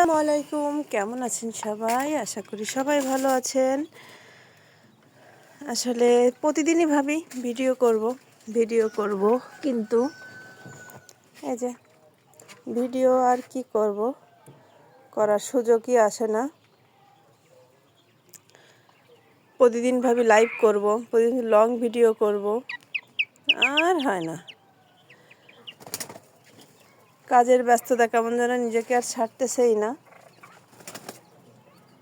আসসালামু আলাইকুম। কেমন আছেন সবাই? আশা করি সবাই ভালো আছেন। আসলে প্রতিদিনই ভাবি ভিডিও করব ভিডিও করব, কিন্তু এই যে ভিডিও আর কি করব, করার সুযোগই আসে না। প্রতিদিন ভাবি লাইভ করব, প্রতিদিন লং ভিডিও করব, আর হয় না। কাজের ব্যস্ততা কেমন যেন নিজেকে আর ছাড়তেছেই না।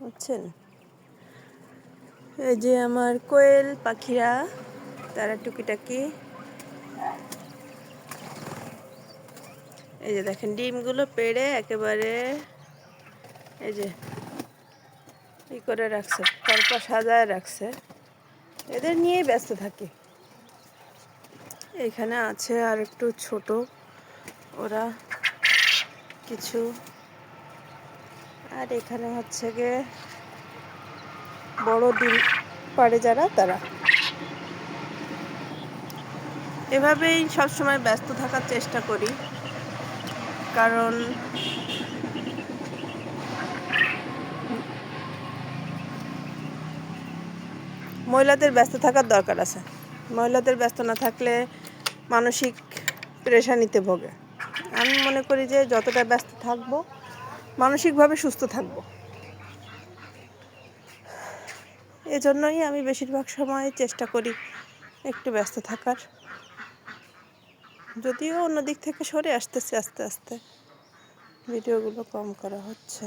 বুঝছেন? এই যে আমার কোয়েল পাখিরা, তারা টুকিটাকি। এই যে দেখেন, ডিমগুলো পেড়ে একেবারে এই যে ই করে রাখছে তারপর সাজায় রাখছে। এদের নিয়েই ব্যস্ত থাকি। এখানে আছে আর একটু ছোট, ওরা কিছু আর এখানে হচ্ছে গিয়ে বড় ডিম পারে যারা, তারা। এভাবেই সবসময় ব্যস্ত থাকার চেষ্টা করি। কারণ মহিলাদের ব্যস্ত থাকার দরকার আছে। মহিলাদের ব্যস্ত না থাকলে মানসিক প্রেশানিতে ভোগে। আমি মনে করি যে যতটা ব্যস্ত থাকব, মানসিকভাবে সুস্থ থাকব। এজন্যই আমি বেশিরভাগ সময় চেষ্টা করি একটু ব্যস্ত থাকার। যদিও অন্য দিক থেকে সরে আসতেছে আস্তে আস্তে। ভিডিওগুলো কম করা হচ্ছে।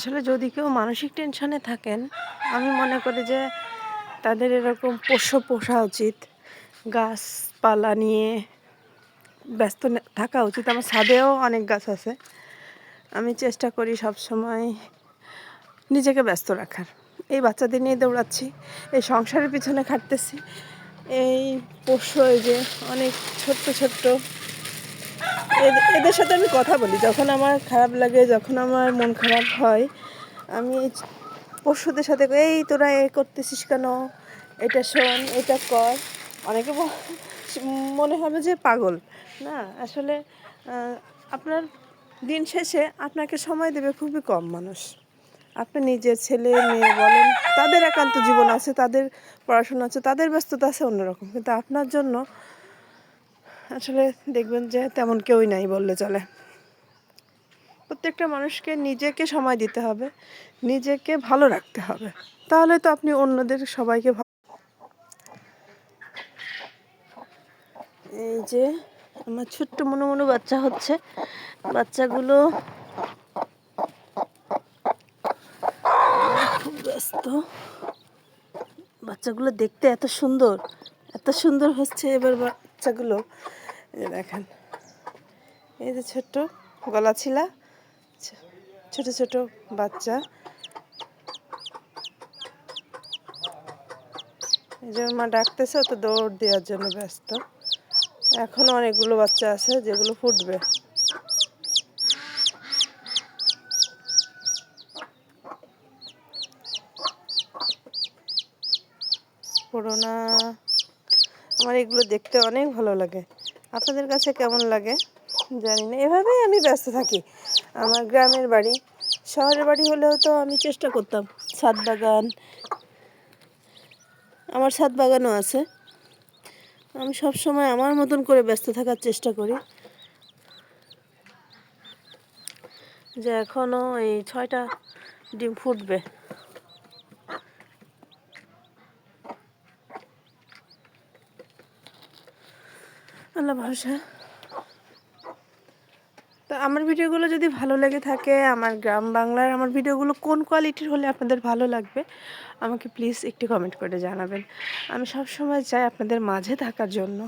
আসলে যদি কেউ মানসিক টেনশনে থাকেন, আমি মনে করি যে তাদের এরকম পোষ্য পোষা উচিত। গাছপালা নিয়ে ব্যস্ত থাকা উচিত। আমার ছাদেও অনেক গাছ আছে। আমি চেষ্টা করি সব সময় নিজেকে ব্যস্ত রাখার। এই বাচ্চাদের নিয়ে দৌড়াচ্ছি, এই সংসারের পিছনে খাটতেছি। এই পোষ্য যে অনেক ছোট্ট ছোট্ট এদের সাথে আমি কথা বলি। যখন আমার খারাপ লাগে, যখন আমার মন খারাপ হয়, আমি পশুদের সাথে এই তোরা এ করতেছিস কেন? এটা শোন, এটা কর। অনেকে মনে হবে যে পাগল। না, আসলে আপনার দিন শেষে আপনাকে সময় দেবে খুবই কম মানুষ। আপনার নিজের ছেলে, মেয়ে বলেন, তাদের একান্ত জীবন আছে, তাদের পড়াশোনা আছে, তাদের ব্যস্ততা আছে অন্যরকম। কিন্তু আপনার জন্য আসলে দেখবেন যে তেমন কেউই নাই বললে চলে। প্রত্যেকটা মানুষকে নিজেকে সময় দিতে হবে, নিজেকে ভালো রাখতে হবে। তাহলে তো আপনি অন্যদের সবাইকে এই যে আমার ছোট্ট মনো মনো বাচ্চা হচ্ছে। বাচ্চাগুলো খুব ব্যস্ত। বাচ্চাগুলো দেখতে এত সুন্দর এত সুন্দর হচ্ছে এবার বাচ্চাগুলো। এই দেখেন। এই যে ছোট্ট গলা ছিলা ছোট ছোট বাচ্চা। এই যে মা ডাকতেছে তো দৌড় দেওয়ার জন্য ব্যস্ত। এখনও অনেকগুলো বাচ্চা আছে যেগুলো ফুটবে। করোনা আমার এগুলো দেখতে অনেক ভালো লাগে। আপনাদের কাছে কেমন লাগে? জানি না, এভাবেই আমি ব্যস্ত থাকি। আমার গ্রামের বাড়ি, শহরের বাড়ি হলেও তো আমি চেষ্টা করতাম ছাদ বাগান। আমার ছাদ বাগানও আছে। আমি সব সময় আমার মতন করে ব্যস্ত থাকার চেষ্টা করি। যে এখনও এই ছয়টা ডিম ফুটবে। আল্লাহ ভরসা। তো আমার ভিডিওগুলো যদি ভালো লেগে থাকে, আমার গ্রাম বাংলার আমার ভিডিওগুলো কোন কোয়ালিটির হলে আপনাদের ভালো লাগবে, আমাকে প্লিজ একটু কমেন্ট করে জানাবেন। আমি সব সময় চাই আপনাদের মাঝে থাকার জন্য।